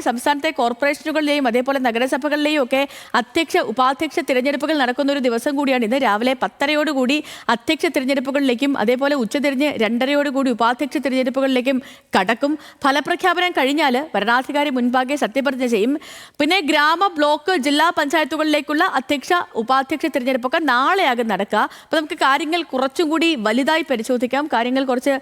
സംസ്ഥാനത്തെ കോർപ്പറേഷനുകളിലെയും അതേപോലെ നഗരസഭകളിലെയും ഒക്കെ അധ്യക്ഷ ഉപാധ്യക്ഷ തിരഞ്ഞെടുപ്പുകൾ നടക്കുന്ന ഒരു ദിവസം കൂടിയാണ് ഇന്ന്. രാവിലെ പത്തരയോടുകൂടി അധ്യക്ഷ തിരഞ്ഞെടുപ്പുകളിലേക്കും അതേപോലെ ഉച്ചതിരിഞ്ഞ് രണ്ടരയോടുകൂടി ഉപാധ്യക്ഷ തിരഞ്ഞെടുപ്പുകളിലേക്കും കടക്കും. ഫലപ്രഖ്യാപനം കഴിഞ്ഞാൽ ഭരണാധികാരി മുൻപാകെ സത്യപ്രതിജ്ഞ ചെയ്യും. പിന്നെ ഗ്രാമ ബ്ലോക്ക് ജില്ലാ പഞ്ചായത്തുകളിലേക്കുള്ള അധ്യക്ഷ ഉപാധ്യക്ഷ തിരഞ്ഞെടുപ്പൊക്കെ നാളെയാകും നടക്കുക. അപ്പോൾ നമുക്ക് കാര്യങ്ങൾ കുറച്ചും കൂടി വലുതായി പരിശോധിക്കാം. കാര്യങ്ങൾ കുറച്ച്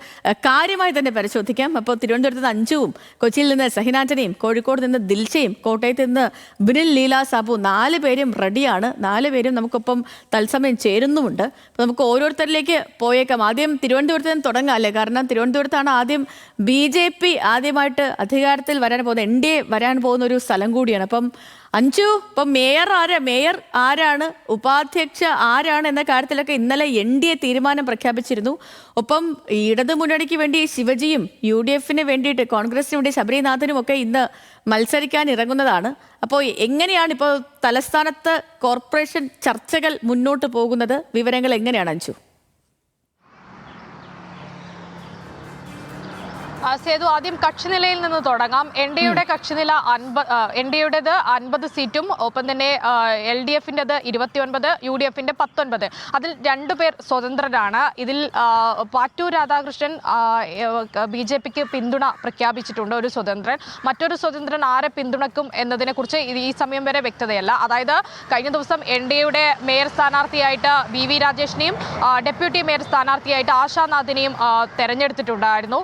കാര്യമായി തന്നെ പരിശോധിക്കാം. അപ്പോൾ തിരുവനന്തപുരത്ത് നിന്ന് അഞ്ചുവും കൊച്ചിയിൽ നിന്ന് സഹിനാഞ്ജനയും കോഴിക്കോട് നിന്ന് ദിൽഷയും കോട്ടയത്ത് നിന്ന് ബിനിൽ ലീല സാബു നാല് പേരും റെഡിയാണ്. നാല് പേരും നമുക്കൊപ്പം തത്സമയം ചേരുന്നുമുണ്ട്. അപ്പോൾ നമുക്ക് ഓരോരുത്തരിലേക്ക് പോയേക്കാം. ആദ്യം തിരുവനന്തപുരത്ത് നിന്ന് തുടങ്ങാം അല്ലേ കാരണം തിരുവനന്തപുരത്താണ് ആദ്യം ബി ജെ പി ആദ്യമായിട്ട് അധികാരത്തിൽ വരാൻ പോകുന്ന എൻ ഡി എ വരാൻ പോകുന്ന ഒരു സ്ഥലം കൂടിയാണ്. അപ്പം അഞ്ചു ഇപ്പൊ മേയർ ആരാ? മേയർ ആരാണ്? ഉപാധ്യക്ഷ ആരാണ് എന്ന കാര്യത്തിലൊക്കെ ഇന്നലെ എൻ ഡി എ തീരുമാനം പ്രഖ്യാപിച്ചിരുന്നു. ഒപ്പം ഇടതു മുന്നണിക്ക് വേണ്ടി ശിവജിയും യു ഡി എഫിന് വേണ്ടിയിട്ട് കോൺഗ്രസിന് വേണ്ടി ശബരിനാഥനും ഒക്കെ ഇന്ന് മത്സരിക്കാൻ ഇറങ്ങുന്നതാണ്. അപ്പോൾ എങ്ങനെയാണ് ഇപ്പോൾ തലസ്ഥാനത്ത് കോർപ്പറേഷൻ ചർച്ചകൾ മുന്നോട്ട് പോകുന്നത്? വിവരങ്ങൾ എങ്ങനെയാണ് അഞ്ചു? സേതു ആദ്യം കക്ഷിനിലയിൽ നിന്ന് തുടങ്ങാം. എൻ ഡി എയുടെ കക്ഷിനില അൻപത് എൻ ഡി എയുടേത് അൻപത് സീറ്റും ഒപ്പം തന്നെ എൽ ഡി എഫിന്റെത് ഇരുപത്തിയൊൻപത് യു ഡി എഫിന്റെ പത്തൊൻപത്. അതിൽ രണ്ടു പേർ സ്വതന്ത്രരാണ്. ഇതിൽ ആ, പാറ്റൂർ രാധാകൃഷ്ണൻ ബി ജെ പിക്ക് പിന്തുണ പ്രഖ്യാപിച്ചിട്ടുണ്ട് ഒരു സ്വതന്ത്രൻ. മറ്റൊരു സ്വതന്ത്രൻ ആരെ പിന്തുണക്കും എന്നതിനെക്കുറിച്ച് ഈ സമയം വരെ വ്യക്തതയല്ല. അതായത് കഴിഞ്ഞ ദിവസം എൻ ഡി എയുടെ മേയർ സ്ഥാനാർത്ഥിയായിട്ട് വി വി രാജേഷിനെയും ഡെപ്യൂട്ടി മേയർ സ്ഥാനാർത്ഥിയായിട്ട് ആശാനാഥിനെയും തെരഞ്ഞെടുത്തിട്ടുണ്ടായിരുന്നു.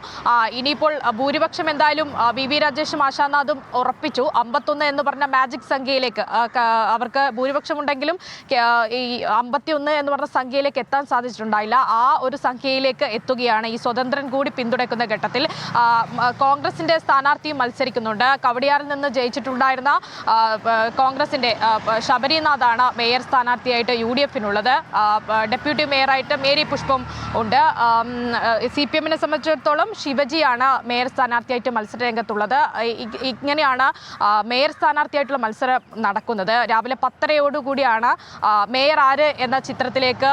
ഇനിയിപ്പോൾ ഭൂരിപക്ഷം എന്തായാലും വി. വി. രാജേഷും ആശാനാഥും ഉറപ്പിച്ചു. അമ്പത്തൊന്ന് എന്ന് പറഞ്ഞ മാജിക് സംഖ്യയിലേക്ക് അവർക്ക് ഭൂരിപക്ഷം ഉണ്ടെങ്കിലും കെ- ആ, ഈ അമ്പത്തിയൊന്ന് എന്ന് പറഞ്ഞ സംഖ്യയിലേക്ക് എത്താൻ സാധിച്ചിട്ടുണ്ടായില്ല. ആ ഒരു സംഖ്യയിലേക്ക് എത്തുകയാണ് ഈ സ്വതന്ത്രൻ കൂടി പിന്തുണയ്ക്കുന്ന ഘട്ടത്തിൽ. കോൺഗ്രസിന്റെ സ്ഥാനാർത്ഥിയും മത്സരിക്കുന്നുണ്ട്. കവടിയാറിൽ നിന്ന് ജയിച്ചിട്ടുണ്ടായിരുന്ന കോൺഗ്രസിന്റെ ശബരിനാഥാണ് മേയർ സ്ഥാനാർത്ഥിയായിട്ട് യു ഡി എഫിനുള്ളത്. ഡെപ്യൂട്ടി മേയറായിട്ട് മേരി പുഷ്പം ഉണ്ട്. സി പി എമ്മിനെ സംബന്ധിച്ചിടത്തോളം ശിവജിയാണ് മേയർ സ്ഥാനാർത്ഥിയായിട്ട് മത്സര രംഗത്തുള്ളത് ഇങ്ങനെയാണ് മേയർ സ്ഥാനാർത്ഥിയായിട്ടുള്ള മത്സരം നടക്കുന്നത്. രാവിലെ പത്തരയോടുകൂടിയാണ് മേയർ ആര് എന്ന ചിത്രത്തിലേക്ക്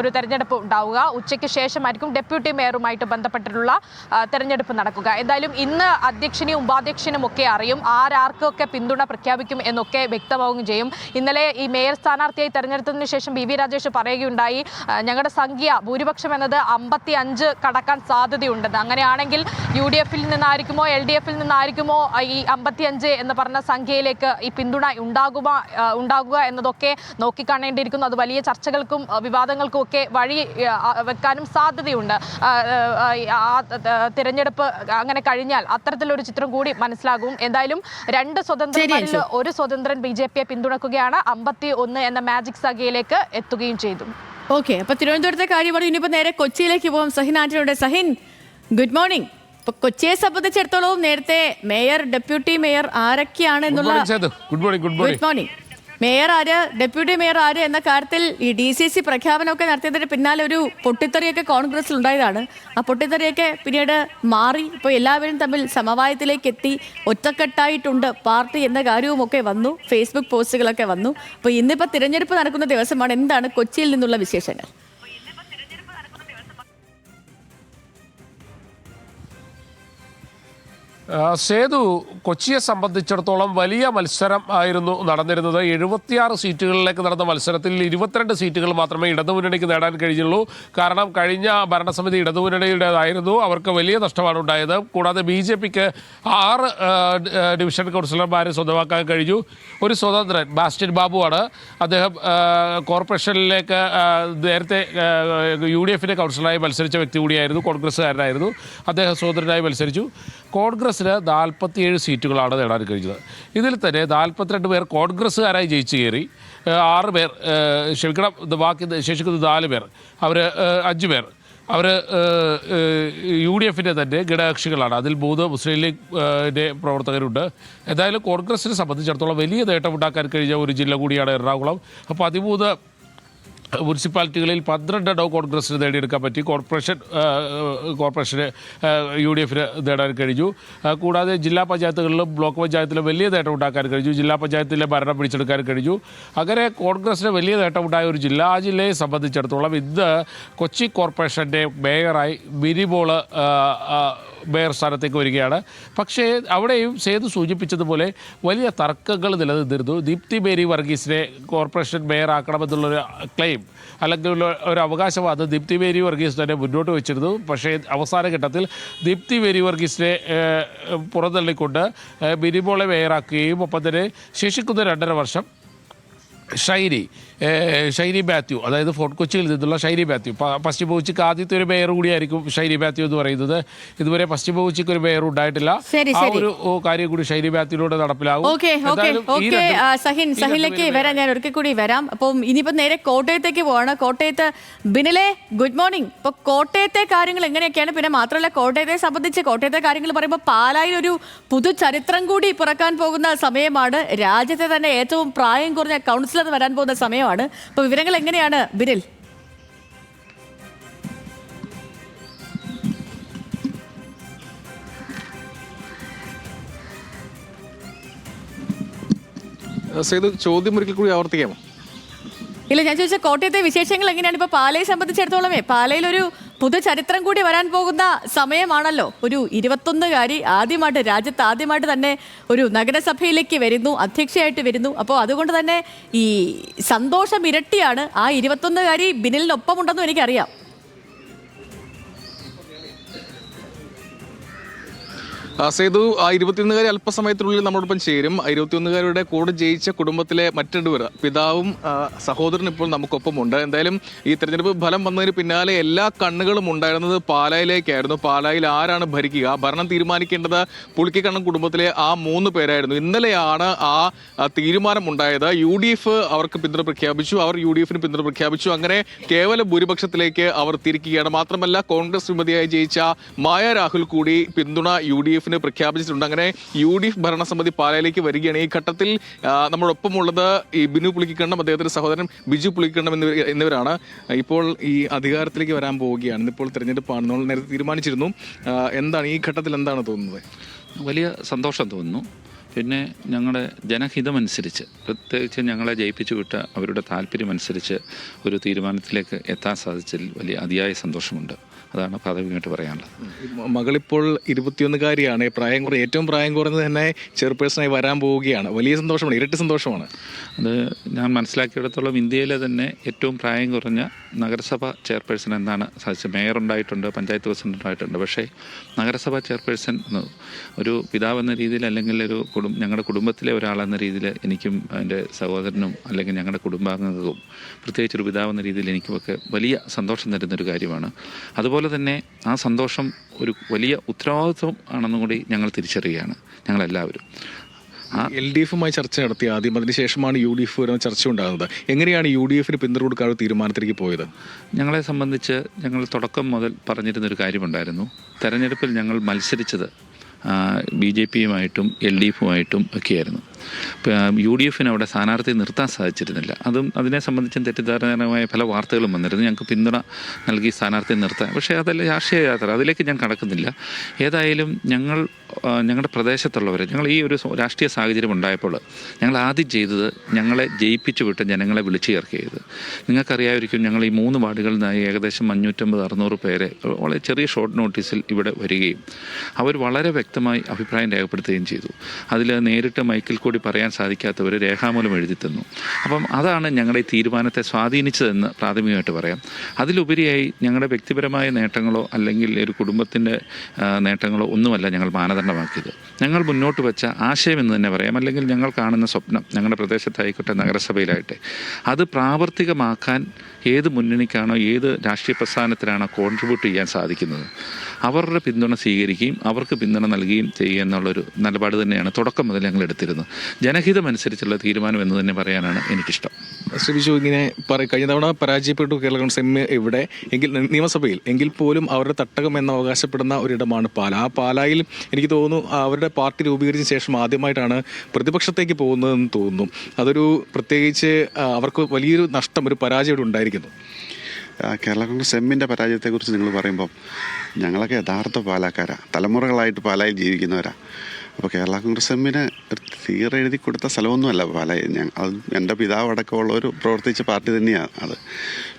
ഒരു തെരഞ്ഞെടുപ്പ് ഉണ്ടാവുക. ഉച്ചയ്ക്ക് ശേഷമായിരിക്കും ഡെപ്യൂട്ടി മേയറുമായിട്ട് ബന്ധപ്പെട്ടിട്ടുള്ള തെരഞ്ഞെടുപ്പ് നടക്കുക. എന്തായാലും ഇന്ന് അധ്യക്ഷനെയും ഉപാധ്യക്ഷനും ഒക്കെ അറിയും ആരാർക്കൊക്കെ പിന്തുണ പ്രഖ്യാപിക്കും എന്നൊക്കെ വ്യക്തമാവുകയും ചെയ്യും. ഇന്നലെ ഈ മേയർ സ്ഥാനാർത്ഥിയായി തെരഞ്ഞെടുത്തതിന് ശേഷം ബി വി രാജേഷ് പറയുകയുണ്ടായി ഞങ്ങളുടെ സംഖ്യ ഭൂരിപക്ഷം എന്നത് അമ്പത്തി അഞ്ച് കടക്കാൻ സാധ്യതയുണ്ടെന്ന്. അങ്ങനെയാണെങ്കിൽ യു ഡി എഫിൽ നിന്നായിരിക്കുമോ എൽ ഡി എഫിൽ നിന്നായിരിക്കുമോ ഈ അമ്പത്തി അഞ്ച് എന്ന് പറഞ്ഞ സംഖ്യയിലേക്ക് ഈ പിന്തുണ ഉണ്ടാകുക ഉണ്ടാകുക എന്നതൊക്കെ നോക്കിക്കാണേണ്ടിയിരിക്കുന്നു. അത് വലിയ ചർച്ചകൾക്കും വിവാദങ്ങൾക്കും ഒക്കെ വഴി വെക്കാനും സാധ്യതയുണ്ട്. തിരഞ്ഞെടുപ്പ് അങ്ങനെ കഴിഞ്ഞാൽ അത്തരത്തിലൊരു ചിത്രം കൂടി മനസ്സിലാകും. എന്തായാലും രണ്ട് സ്വതന്ത്രരിൽ ഒരു സ്വതന്ത്രൻ ബി ജെ പിയെ പിന്തുണക്കുകയാണ്. അമ്പത്തി ഒന്ന് എന്ന മാജിക് സഖ്യയിലേക്ക് എത്തുകയും ചെയ്തു. ഓക്കെ അപ്പൊ തിരുവനന്തപുരത്തെ കാര്യം പറഞ്ഞു ഇനിയിപ്പോ നേരെ കൊച്ചിയിലേക്ക് പോകും സഹിൻ ആന്റണിയുടെ സഹിൻ ഗുഡ് മോർണിംഗ് ഇപ്പൊ കൊച്ചിയെ സംബന്ധിച്ചിടത്തോളം നേരത്തെ മേയർ ഡെപ്യൂട്ടി മേയർ ആരൊക്കെയാണ് എന്നുള്ള good morning good morning good morning mayor ആര് ഡെപ്യൂട്ടി മേയർ ആര് എന്ന കാര്യത്തിൽ ഈ ഡി സി സി പ്രഖ്യാപനമൊക്കെ നടത്തിയതിന് പിന്നാലെ ഒരു പൊട്ടിത്തെറിയൊക്കെ കോൺഗ്രസിൽ ഉണ്ടായതാണ്. ആ പൊട്ടിത്തെറിയൊക്കെ പിന്നീട് മാറി. ഇപ്പോൾ എല്ലാവരും തമ്മിൽ സമവായത്തിലേക്ക് എത്തി. ഒറ്റക്കെട്ടായിട്ടുണ്ട് പാർട്ടി എന്ന കാര്യവുമൊക്കെ വന്നു. ഫേസ്ബുക്ക് പോസ്റ്റുകളൊക്കെ വന്നു. അപ്പോൾ ഇന്നിപ്പോൾ തിരഞ്ഞെടുപ്പ് നടക്കുന്ന ദിവസമാണ്. എന്താണ് കൊച്ചിയിൽ നിന്നുള്ള വിശേഷങ്ങൾ? സേതു കൊച്ചിയെ സംബന്ധിച്ചിടത്തോളം വലിയ മത്സരം ആയിരുന്നു നടന്നിരുന്നത്. എഴുപത്തിയാറ് സീറ്റുകളിലേക്ക് നടന്ന മത്സരത്തിൽ ഇരുപത്തിരണ്ട് സീറ്റുകൾ മാത്രമേ ഇടതുമുന്നണിക്ക് നേടാൻ കഴിഞ്ഞുള്ളൂ. കാരണം കഴിഞ്ഞ ഭരണസമിതി ഇടതുമുന്നണിയുടേതായിരുന്നു. അവർക്ക് വലിയ നഷ്ടമാണ് ഉണ്ടായത്. കൂടാതെ ബി ജെ പിക്ക് ആറ് ഡിവിഷൻ കൗൺസിലർമാരെ സ്വന്തമാക്കാൻ കഴിഞ്ഞു. ഒരു സ്വതന്ത്രൻ ബാസ്റ്റിൻ ബാബുവാണ്. അദ്ദേഹം കോർപ്പറേഷനിലേക്ക് നേരത്തെ യു ഡി എഫിന്റെ കൗൺസിലറായി മത്സരിച്ച വ്യക്തി കൂടിയായിരുന്നു. കോൺഗ്രസ്സുകാരനായിരുന്നു. അദ്ദേഹം സ്വതന്ത്രനായി മത്സരിച്ചു. കോൺഗ്രസ്സിന് നാൽപ്പത്തിയേഴ് സീറ്റുകളാണ് നേടാൻ കഴിഞ്ഞത്. ഇതിൽ തന്നെ നാൽപ്പത്തിരണ്ട് പേർ കോൺഗ്രസ്സുകാരായി ജയിച്ചു കയറി ആറ് പേർ ക്ഷമിക്കണം ബാക്കി ശേഷിക്കുന്ന നാല് പേർ അവർ അഞ്ച് പേർ. അവർ യു ഡി എഫിന്റെ തന്നെ ഘടകകക്ഷികളാണ്. അതിൽ മൂന്ന് മുസ്ലിം ലീഗിന്റെ പ്രവർത്തകരുണ്ട്. എന്തായാലും കോൺഗ്രസിനെ സംബന്ധിച്ചിടത്തോളം വലിയ നേട്ടമുണ്ടാക്കാൻ കഴിഞ്ഞ ഒരു ജില്ല കൂടിയാണ് എറണാകുളം. അപ്പോൾ പതിമൂന്ന് മുനിസിപ്പാലിറ്റികളിൽ പന്ത്രണ്ട് പന്ത്രണ്ടെണ്ണവും കോൺഗ്രസിന് നേടിയെടുക്കാൻ പറ്റി. കോർപ്പറേഷൻ കോർപ്പറേഷന് യു ഡി എഫിന് നേടാൻ കഴിഞ്ഞു. കൂടാതെ ജില്ലാ പഞ്ചായത്തുകളിലും ബ്ലോക്ക് പഞ്ചായത്തിലും വലിയ നേട്ടം ഉണ്ടാക്കാൻ കഴിഞ്ഞു. ജില്ലാ പഞ്ചായത്തിലെ ഭരണം പിടിച്ചെടുക്കാൻ കഴിഞ്ഞു. അങ്ങനെ കോൺഗ്രസിന് വലിയ നേട്ടം ഉണ്ടായ ഒരു ജില്ല ആ ജില്ലയെ സംബന്ധിച്ചിടത്തോളം ഇന്ന് കൊച്ചി കോർപ്പറേഷന്റെ മേയറായി മിനിമോൾ മേയർ സ്ഥാനത്തേക്ക് വരികയാണ്. പക്ഷേ അവിടെയും സേതു സൂചിപ്പിച്ചതുപോലെ വലിയ തർക്കങ്ങൾ നിലനിന്നിരുന്നു. ദീപ്തി മേരി വർഗീസിനെ കോർപ്പറേഷൻ മേയർ ആക്കണമെന്നുള്ളൊരു ക്ലെയിം അല്ലെങ്കിൽ ഒരു അവകാശവാദം ദീപ്തി മേരി വർഗീസ് തന്നെ മുന്നോട്ട് വെച്ചിരുന്നു. പക്ഷേ അവസാന ഘട്ടത്തിൽ ദീപ്തി മേരി വർഗീസിനെ പുറന്തള്ളിക്കൊണ്ട് ബിനിമോളെ മേയറാക്കുകയും ഒപ്പം തന്നെ ശേഷിക്കുന്ന രണ്ടര വർഷം ഷൈനി ഷൈനി മാത്യു അതായത് ഫോർട്ട് കൊച്ചിയിൽ നിന്നുള്ള ഷൈനി മാത്യു പശ്ചിമ കൊച്ചിക്ക് ആദ്യത്തെ ഒരു മേയർ കൂടിയായിരിക്കും ഷൈനി മാത്യു എന്ന് പറയുന്നത്. ഇതുവരെ പശ്ചിമ കൊച്ചിക്ക് ഒരു മേയർ ഉണ്ടായിട്ടില്ല. ആ ഒരു കാര്യം കൂടി ഷൈനി മാത്യുവിലൂടെ നടപ്പിലാവും. സഹിൻ പേരും വരാം ഞാൻ ഒരിക്കൽ കൂടി വരാം. അപ്പം ഇനിയിപ്പോ നേരെ കോട്ടയത്തേക്ക് പോവാണ്. കോട്ടയത്ത് ബിനലെ ഗുഡ് മോർണിംഗ്. ഇപ്പൊ കോട്ടയത്തെ കാര്യങ്ങൾ എങ്ങനെയൊക്കെയാണ്? പിന്നെ മാത്രമല്ല കോട്ടയത്തെ സംബന്ധിച്ച് കോട്ടയത്തെ കാര്യങ്ങൾ പറയുമ്പോൾ പാലായിൽ ഒരു പുതു ചരിത്രം കൂടി പുറക്കാൻ പോകുന്ന സമയമാണ്. രാജ്യത്തെ തന്നെ ഏറ്റവും പ്രായം കുറഞ്ഞ കൗൺസിലർ വരാൻ പോകുന്ന സമയമാണ്. അപ്പൊ വിവരങ്ങൾ എങ്ങനെയാണ് ബിനിൽ സേതു ചോദ്യം ഒരിക്കൽ കൂടി ആവർത്തിക്കാമോ? ഇല്ല ഞാൻ ചോദിച്ച കോട്ടയത്തെ വിശേഷങ്ങൾ എങ്ങനെയാണ്? ഇപ്പൊ പാലയെ സംബന്ധിച്ചിടത്തോളമേ പാലയിൽ ഒരു പുതു ചരിത്രം കൂടി വരാൻ പോകുന്ന സമയമാണല്ലോ. ഒരു ഇരുപത്തൊന്നുകാരി ആദ്യമായിട്ട് രാജ്യത്ത് ആദ്യമായിട്ട് തന്നെ ഒരു നഗരസഭയിലേക്ക് വരുന്നു അധ്യക്ഷയായിട്ട് വരുന്നു. അപ്പോൾ അതുകൊണ്ട് തന്നെ ഈ സന്തോഷം ഇരട്ടിയാണ് ആ ഇരുപത്തൊന്നുകാരി ബിനിലിനൊപ്പം ഉണ്ടെന്നും എനിക്കറിയാം. സേതു ആ ഇരുപത്തിയൊന്നുകാരി അല്പസമയത്തിനുള്ളിൽ നമ്മോടൊപ്പം ചേരും. ഇരുപത്തിയൊന്നുകാരുടെ കൂടെ ജയിച്ച കുടുംബത്തിലെ മറ്റു പേർ പിതാവും സഹോദരനും ഇപ്പോൾ നമുക്കൊപ്പമുണ്ട്. എന്തായാലും ഈ തെരഞ്ഞെടുപ്പ് ഫലം വന്നതിന് പിന്നാലെ എല്ലാ കണ്ണുകളും ഉണ്ടായിരുന്നത് പാലായിലേക്കായിരുന്നു. പാലായിൽ ആരാണ് ഭരിക്കുക? ഭരണം തീരുമാനിക്കേണ്ടത് പുളിക്കക്കണ്ണൻ കുടുംബത്തിലെ ആ മൂന്ന് പേരായിരുന്നു. ഇന്നലെയാണ് ആ തീരുമാനം തീരുമാനമുണ്ടായത്. യു ഡി എഫ് അവർക്ക് പിന്തുണ പ്രഖ്യാപിച്ചു. അവർ യു ഡി എഫിന് പിന്തുണ പ്രഖ്യാപിച്ചു. അങ്ങനെ കേവല ഭൂരിപക്ഷത്തിലേക്ക് അവർ തിരിക്കുകയാണ്. മാത്രമല്ല കോൺഗ്രസ് വിമതിയായി ജയിച്ച മായ രാഹുൽ കൂടി പിന്തുണ യു ഡി എഫിന് പ്രഖ്യാപിച്ചിട്ടുണ്ട്. അങ്ങനെ യു ഡി എഫ് ഭരണസമിതി പാലയിലേക്ക് വരികയാണ്. ഈ ഘട്ടത്തിൽ നമ്മളൊപ്പമുള്ളത് ഈ ബിനു പുളിക്കണ്ണം അദ്ദേഹത്തിന്റെ സഹോദരൻ ബിജു പുളിക്കണ്ണം എന്നിവർ എന്നിവരാണ്. ഇപ്പോൾ ഈ അധികാരത്തിലേക്ക് വരാൻ പോവുകയാണ്. ഇന്നിപ്പോൾ തിരഞ്ഞെടുപ്പാണ്. നമ്മൾ നേരത്തെ തീരുമാനിച്ചിരുന്നു. എന്താണ് ഈ ഘട്ടത്തിൽ എന്താണ് തോന്നുന്നത്? വലിയ സന്തോഷം തോന്നുന്നു. പിന്നെ ഞങ്ങളുടെ ജനഹിതമനുസരിച്ച് പ്രത്യേകിച്ച് ഞങ്ങളെ ജയിപ്പിച്ചു വിട്ട അവരുടെ താല്പര്യമനുസരിച്ച് ഒരു തീരുമാനത്തിലേക്ക് എത്താൻ സാധിച്ചതിൽ വലിയ അതിയായ സന്തോഷമുണ്ട്. അതാണ് പ്രാഥമികമായിട്ട് പറയാനുള്ളത്. മകളിപ്പോൾ ഇരുപത്തിയൊന്നുകാരിയാണ്. പ്രായം കുറഞ്ഞ ഏറ്റവും പ്രായം കുറഞ്ഞത് തന്നെ ചെയർപേഴ്സണായി വരാൻ പോവുകയാണ്. വലിയ സന്തോഷമാണ്. ഇരട്ടി സന്തോഷമാണ്. അത് ഞാൻ മനസ്സിലാക്കിയിടത്തോളം ഇന്ത്യയിലെ തന്നെ ഏറ്റവും പ്രായം കുറഞ്ഞ നഗരസഭ ചെയർപേഴ്സൺ എന്നാണ് സാധിച്ചത്. മേയർ ഉണ്ടായിട്ടുണ്ട് പഞ്ചായത്ത് പ്രസിഡന്റ് ഉണ്ടായിട്ടുണ്ട്. പക്ഷേ നഗരസഭ ചെയർപേഴ്സൺ ഒരു പിതാവ് എന്ന രീതിയിൽ അല്ലെങ്കിൽ ഒരു കുടും ഞങ്ങളുടെ കുടുംബത്തിലെ ഒരാളെന്ന രീതിയിൽ എനിക്കും എന്റെ സഹോദരനും അല്ലെങ്കിൽ ഞങ്ങളുടെ കുടുംബാംഗങ്ങൾക്കും പ്രത്യേകിച്ച് ഒരു പിതാവ് എന്ന രീതിയിൽ എനിക്കുമൊക്കെ വലിയ സന്തോഷം തരുന്നൊരു കാര്യമാണ്. അതുപോലെ തന്നെ ആ സന്തോഷം ഒരു വലിയ ഉത്തരവാദിത്വം ആണെന്നും കൂടി ഞങ്ങൾ തിരിച്ചറിയുകയാണ് ഞങ്ങളെല്ലാവരും. ആ എൽ ഡി എഫുമായി ചർച്ച നടത്തി ആദ്യം അതിനുശേഷമാണ് യു ഡി എഫ് വരുന്ന ചർച്ച ഉണ്ടാകുന്നത്. എങ്ങനെയാണ് യു ഡി എഫിന് പിന്തുണ കൊടുക്കാനുള്ള തീരുമാനത്തിലേക്ക് പോയത്? ഞങ്ങളെ സംബന്ധിച്ച് ഞങ്ങൾ തുടക്കം മുതൽ പറഞ്ഞിരുന്നൊരു കാര്യമുണ്ടായിരുന്നു. തെരഞ്ഞെടുപ്പിൽ ഞങ്ങൾ മത്സരിച്ചത് ബി ജെ പിയുമായിട്ടും എൽ ഡി എഫുമായിട്ടും ഒക്കെയായിരുന്നു. യു ഡി എഫിന് അവിടെ സ്ഥാനാർത്ഥി നിർത്താൻ സാധിച്ചിരുന്നില്ല. അതും അതിനെ സംബന്ധിച്ചും തെറ്റിദ്ധാരണമായ പല വാർത്തകളും വന്നിരുന്നു. ഞങ്ങൾക്ക് പിന്തുണ നൽകി സ്ഥാനാർത്ഥി നിർത്താൻ. പക്ഷേ അതല്ല രാഷ്ട്രീയ യാത്ര. അതിലേക്ക് ഞാൻ കടക്കുന്നില്ല. ഏതായാലും ഞങ്ങൾ ഞങ്ങളുടെ പ്രദേശത്തുള്ളവർ ഞങ്ങൾ ഈ ഒരു രാഷ്ട്രീയ സാഹചര്യം ഉണ്ടായപ്പോൾ ഞങ്ങൾ ആദ്യം ചെയ്തത് ഞങ്ങളെ ജയിപ്പിച്ചു വിട്ട് ജനങ്ങളെ വിളിച്ചു ചേർക്കുകയത് നിങ്ങൾക്കറിയാമായിരിക്കും ഞങ്ങൾ ഈ മൂന്ന് വാർഡുകളിൽ നിന്നായി ഏകദേശം അഞ്ഞൂറ്റമ്പത് അറുന്നൂറ് പേരെ വളരെ ചെറിയ ഷോർട്ട് നോട്ടീസിൽ ഇവിടെ വരികയും അവർ വളരെ വ്യക്തമായി അഭിപ്രായം രേഖപ്പെടുത്തുകയും ചെയ്തു. അതിൽ നേരിട്ട് മൈക്കിൽ കൂടി പറയാൻ സാധിക്കാത്തവർ രേഖാമൂലം എഴുതി തന്നു. അപ്പം അതാണ് ഞങ്ങളുടെ ഈ തീരുമാനത്തെ സ്വാധീനിച്ചതെന്ന് പ്രാഥമികമായിട്ട് പറയാം. അതിലുപരിയായി ഞങ്ങളുടെ വ്യക്തിപരമായ നേട്ടങ്ങളോ അല്ലെങ്കിൽ ഒരു കുടുംബത്തിന്റെ നേട്ടങ്ങളോ ഒന്നുമല്ല ഞങ്ങൾ മാനദണ്ഡമാക്കിയത്. ഞങ്ങൾ മുന്നോട്ട് വെച്ച ആശയം എന്ന് തന്നെ പറയാം. അല്ലെങ്കിൽ ഞങ്ങൾ കാണുന്ന സ്വപ്നം ഞങ്ങളുടെ പ്രദേശത്തായിക്കോട്ടെ നഗരസഭയിലായിട്ടെ. അത് പ്രാവർത്തികമാക്കാൻ ഏത് മുന്നണിക്കാണോ ഏത് രാഷ്ട്രീയ പ്രസ്ഥാനത്തിനാണോ കോൺട്രിബ്യൂട്ട് ചെയ്യാൻ സാധിക്കുന്നത്. അവരുടെ പിന്തുണ സ്വീകരിക്കുകയും അവർക്ക് പിന്തുണ നൽകുകയും ചെയ്യുക എന്നുള്ളൊരു നിലപാട് തന്നെയാണ് തുടക്കം മുതൽ ഞങ്ങൾ എടുത്തിരുന്നത്. ജനഹിതമനുസരിച്ചുള്ള തീരുമാനം എന്ന് തന്നെ പറയാനാണ് എനിക്കിഷ്ടം. ശ്രീ ബിജു ഇങ്ങനെ പറയും കഴിഞ്ഞ തവണ പരാജയപ്പെട്ടു കേരള കോൺഗ്രസ് എം ഇവിടെ എങ്കിൽ നിയമസഭയിൽ എങ്കിൽ പോലും അവരുടെ തട്ടകം എന്ന് അവകാശപ്പെടുന്ന ഒരിടമാണ് പാല. ആ പാലായിൽ എനിക്ക് തോന്നുന്നു അവരുടെ പാർട്ടി രൂപീകരിച്ച ശേഷം ആദ്യമായിട്ടാണ് പ്രതിപക്ഷത്തേക്ക് പോകുന്നതെന്ന് തോന്നുന്നു. അതൊരു പ്രത്യേകിച്ച് അവർക്ക് വലിയൊരു നഷ്ടം ഒരു പരാജയം ഉണ്ടായിരിക്കുന്നു. കേരള കോൺഗ്രസ് എമ്മിന്റെ പരാജയത്തെക്കുറിച്ച് നിങ്ങൾ പറയുമ്പം ഞങ്ങളൊക്കെ യഥാർത്ഥ പാലാക്കാരാണ് തലമുറകളായിട്ട് പാലായിൽ ജീവിക്കുന്നവരാണ് അപ്പോൾ കേരള കോൺഗ്രസ് എമ്മിന് ഒരു തീർ എഴുതി കൊടുത്ത സ്ഥലമൊന്നുമല്ല. പല ഞാൻ അത് എന്റെ പിതാവ് ഒരു പ്രവർത്തിച്ച പാർട്ടി തന്നെയാണ് അത്.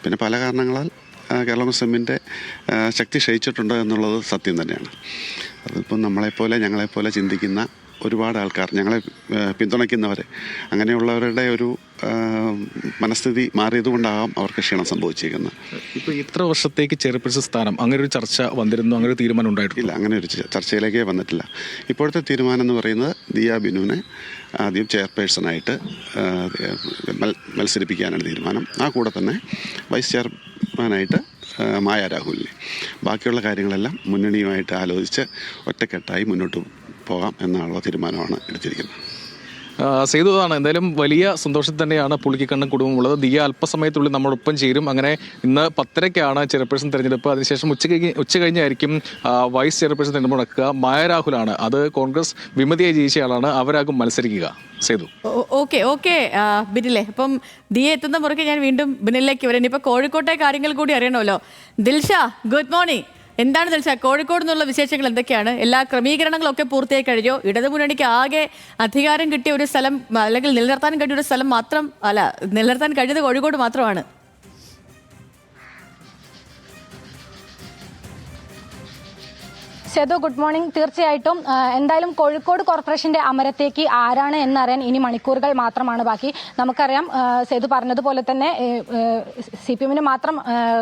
പിന്നെ പല കാരണങ്ങളാൽ കേരള കോൺഗ്രസ് എമ്മിന്റെ ശക്തി ക്ഷയിച്ചിട്ടുണ്ട് എന്നുള്ളത് സത്യം തന്നെയാണ്. അതിപ്പം നമ്മളെപ്പോലെ ഞങ്ങളെപ്പോലെ ചിന്തിക്കുന്ന ഒരുപാട് ആൾക്കാർ ഞങ്ങളെ പിന്തുണയ്ക്കുന്നവർ അങ്ങനെയുള്ളവരുടെ ഒരു മനസ്ഥിതി മാറിയതുകൊണ്ടാകാം അവർക്ക് ക്ഷീണം സംഭവിച്ചിരിക്കുന്നത്. ഇപ്പോൾ ഇത്ര വർഷത്തേക്ക് ചെയർപേഴ്സൺ സ്ഥാനം അങ്ങനെ ഒരു ചർച്ച വന്നിരുന്നു അങ്ങനെ ഒരു തീരുമാനം ഉണ്ടായിട്ടില്ല അങ്ങനെ ഒരു ചർച്ചയിലേക്കേ വന്നിട്ടില്ല. ഇപ്പോഴത്തെ തീരുമാനം എന്ന് പറയുന്നത് ദിയ ബിനുവിനെ ആദ്യം ചെയർപേഴ്സണായിട്ട് മത്സരിപ്പിക്കാനാണ് തീരുമാനം. ആ കൂടെ തന്നെ വൈസ് ചെയർമാനായിട്ട് മായ രാഹുലിനെ. ബാക്കിയുള്ള കാര്യങ്ങളെല്ലാം മുന്നണിയുമായിട്ട് ആലോചിച്ച് ഒറ്റക്കെട്ടായി മുന്നോട്ട് പോകാം എന്നുള്ള തീരുമാനമാണ് എടുത്തിരിക്കുന്നത്. അതാണ്. എന്തായാലും വലിയ സന്തോഷത്തിൽ തന്നെയാണ് പുള്ളിക്കണ്ണൻ കുടുംബമുള്ളത് ദിയ അല്പസമയത്തുള്ളിൽ നമ്മളൊപ്പം ചേരും. അങ്ങനെ ഇന്ന് പത്തരയ്ക്കാണ് ചെയർപേഴ്സൺ തെരഞ്ഞെടുപ്പ്. അതിനുശേഷം ഉച്ച കഴിഞ്ഞ് ഉച്ച കഴിഞ്ഞായിരിക്കും വൈസ് ചെയർപേഴ്സൺ തെരഞ്ഞെടുപ്പ് നടക്കുക. മായ രാഹുലാണ്. അത് കോൺഗ്രസ് വിമതിയായി ജയിച്ചയാളാണ് അവരാകും മത്സരിക്കുക. സേതു. Okay okay. ബിനിലെ അപ്പം ദിയ എത്തുന്ന മുറയ്ക്ക് ഞാൻ വീണ്ടും ബിനിലേക്ക് വരാൻ ഇപ്പൊ കോഴിക്കോട്ടെ കാര്യങ്ങൾ കൂടി അറിയണമല്ലോ. Dilsha good morning. എന്താണ് ദിൽഷ കോഴിക്കോട് നിന്നുള്ള വിശേഷങ്ങൾ എന്തൊക്കെയാണ്? എല്ലാ ക്രമീകരണങ്ങളൊക്കെ പൂർത്തിയായി കഴിഞ്ഞോ? ഇടതുമുന്നണിക്ക് ആകെ അധികാരം കിട്ടിയ ഒരു സ്ഥലം അല്ലെങ്കിൽ നിലനിർത്താൻ കഴിയ ഒരു സ്ഥലം മാത്രം അല്ല നിലനിർത്താൻ കഴിഞ്ഞത് കോഴിക്കോട് മാത്രമാണ്. Sethu good morning. തീർച്ചയായിട്ടും എന്തായാലും കോഴിക്കോട് കോർപ്പറേഷന്റെ അമരത്തേക്ക് ആരാണ് എന്നറിയാൻ ഇനി മണിക്കൂറുകൾ മാത്രമാണ് ബാക്കി. നമുക്കറിയാം സേതു പറഞ്ഞതുപോലെ തന്നെ സി പി എമ്മിന് മാത്രം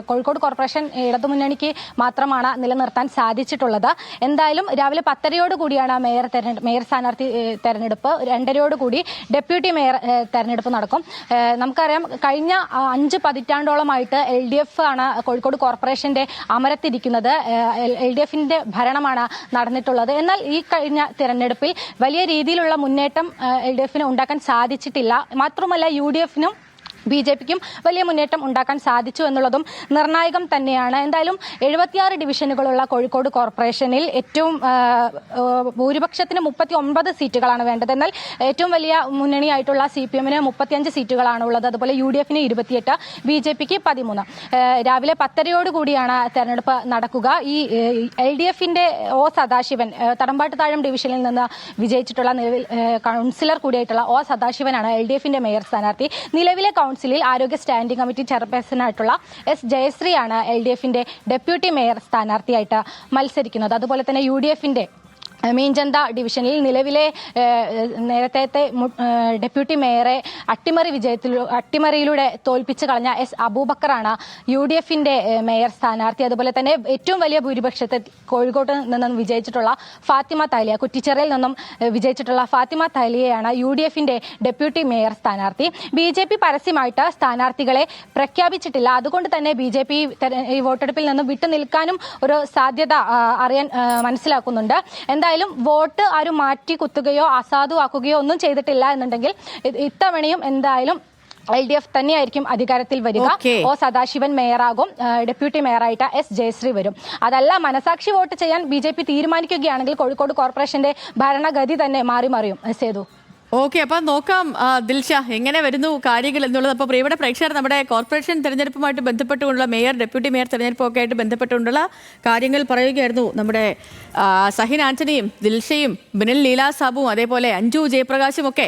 കോഴിക്കോട് കോർപ്പറേഷൻ ഇടതുമുന്നണിക്ക് മാത്രമാണ് നിലനിർത്താൻ സാധിച്ചിട്ടുള്ളത്. എന്തായാലും രാവിലെ പത്തരയോട് കൂടിയാണ് മേയർ തെരഞ്ഞെടുപ്പ് മേയർ സ്ഥാനാർത്ഥി തെരഞ്ഞെടുപ്പ്. രണ്ടരയോട് കൂടി ഡെപ്യൂട്ടി മേയർ തെരഞ്ഞെടുപ്പ് നടക്കും. നമുക്കറിയാം കഴിഞ്ഞ അഞ്ച് പതിറ്റാണ്ടോളമായിട്ട് എൽ ഡി എഫ് ആണ് കോഴിക്കോട് കോർപ്പറേഷന്റെ അമരത്തിരിക്കുന്നത്. എൽ ഡി എഫിന്റെ ഭരണമാണ് നടന്നിട്ടുള്ളത്. എന്നാൽ ഈ കഴിഞ്ഞ തിരഞ്ഞെടുപ്പിൽ വലിയ രീതിയിലുള്ള മുന്നേറ്റം എൽ ഡി എഫിന് ഉണ്ടാക്കാൻ സാധിച്ചിട്ടില്ല. മാത്രമല്ല യു ഡി എഫിനും ബി ജെ പിക്കും വലിയ മുന്നേറ്റം ഉണ്ടാക്കാൻ സാധിച്ചു എന്നുള്ളതും നിർണായകം തന്നെയാണ്. എന്തായാലും എഴുപത്തിയാറ് ഡിവിഷനുകളുള്ള കോഴിക്കോട് കോർപ്പറേഷനിൽ ഏറ്റവും ഭൂരിപക്ഷത്തിന് മുപ്പത്തി ഒമ്പത് സീറ്റുകളാണ് വേണ്ടത്. എന്നാൽ ഏറ്റവും വലിയ മുന്നണിയായിട്ടുള്ള സി പി എമ്മിന് മുപ്പത്തിയഞ്ച് സീറ്റുകളാണ് ഉള്ളത് അതുപോലെ യു ഡി എഫിന് ഇരുപത്തിയെട്ട് ബി ജെ പിക്ക് പതിമൂന്ന്. രാവിലെ പത്തരയോടുകൂടിയാണ് തെരഞ്ഞെടുപ്പ് നടക്കുക. ഈ എൽ ഡി എഫിന്റെ ഒ സദാശിവൻ തടമ്പാട്ടുതാഴം തടമ്പാട്ട് താഴം ഡിവിഷനിൽ നിന്ന് വിജയിച്ചിട്ടുള്ള നിലവിൽ കൗൺസിലർ കൂടിയായിട്ടുള്ള ഒ സദാശിവനാണ് എൽ ഡി എഫിന്റെ മേയർ സ്ഥാനാർത്ഥി. നിലവിലെ കൗൺസിലിൽ ആരോഗ്യ സ്റ്റാൻഡിംഗ് കമ്മിറ്റി ചെയർപേഴ്സണായിട്ടുള്ള എസ് ജയശ്രീയാണ് എൽ ഡി എഫിന്റെ ഡെപ്യൂട്ടി മേയർ സ്ഥാനാർത്ഥിയായിട്ട് മത്സരിക്കുന്നത്. അതുപോലെ തന്നെ യു ഡി എഫിന്റെ മീൻചന്ത ഡിവിഷനിൽ നിലവിലെ നേരത്തെ ഡെപ്യൂട്ടി മേയറെ അട്ടിമറി വിജയത്തിൽ അട്ടിമറിയിലൂടെ തോൽപ്പിച്ച് കളഞ്ഞ എസ് അബൂബക്കറാണ് യു ഡി എഫിന്റെ മേയർ സ്ഥാനാർത്ഥി. അതുപോലെ തന്നെ ഏറ്റവും വലിയ ഭൂരിപക്ഷത്തെ കോഴിക്കോട്ട് നിന്നും വിജയിച്ചിട്ടുള്ള ഫാത്തിമ താലിയ കുറ്റിച്ചെറയിൽ നിന്നും വിജയിച്ചിട്ടുള്ള ഫാത്തിമ താലിയയാണ് യു ഡി എഫിന്റെ ഡെപ്യൂട്ടി മേയർ സ്ഥാനാർത്ഥി. ബി ജെ പി പരസ്യമായിട്ട് സ്ഥാനാർത്ഥികളെ പ്രഖ്യാപിച്ചിട്ടില്ല. അതുകൊണ്ട് തന്നെ ബി ജെ പി വോട്ടെടുപ്പിൽ നിന്നും വിട്ടുനിൽക്കാനും ഒരു സാധ്യത അറിയാൻ മനസ്സിലാക്കുന്നുണ്ട്. മനസ്സിലാക്കുന്നുണ്ട് എന്തായാലും വോട്ട് ആരും മാറ്റി കുത്തുകയോ അസാധുവാക്കുകയോ ഒന്നും ചെയ്തിട്ടില്ല എന്നുണ്ടെങ്കിൽ ഇത്തവണയും എന്തായാലും എൽ ഡി എഫ് തന്നെയായിരിക്കും അധികാരത്തിൽ വരിക. ഒ സദാശിവൻ മേയറാകും ഡെപ്യൂട്ടി മേയറായിട്ട് എസ് ജയശ്രീ വരും. അതല്ല മനസാക്ഷി വോട്ട് ചെയ്യാൻ ബി ജെ പി തീരുമാനിക്കുകയാണെങ്കിൽ കോഴിക്കോട് കോർപ്പറേഷന്റെ ഭരണഗതി തന്നെ മാറി മറിയും. സേതു. ഓക്കെ അപ്പൊ നോക്കാം ദിൽഷ എങ്ങനെ വരുന്നു കാര്യങ്ങൾ എന്നുള്ളത്. അപ്പോൾ പ്രിയപ്പെട്ട പ്രേക്ഷകർ നമ്മുടെ കോർപ്പറേഷൻ തെരഞ്ഞെടുപ്പുമായിട്ട് ബന്ധപ്പെട്ടുകൊണ്ടുള്ള മേയർ ഡെപ്യൂട്ടി മേയർ തെരഞ്ഞെടുപ്പൊക്കെ ആയിട്ട് ബന്ധപ്പെട്ടുകൊണ്ടുള്ള കാര്യങ്ങൾ പറയുകയായിരുന്നു നമ്മുടെ സഹിൻ ആന്റണിയും ദിൽഷയും ബിനിൽ ലീലാ സാബുവും അതേപോലെ അഞ്ജു ജയപ്രകാശും ഒക്കെ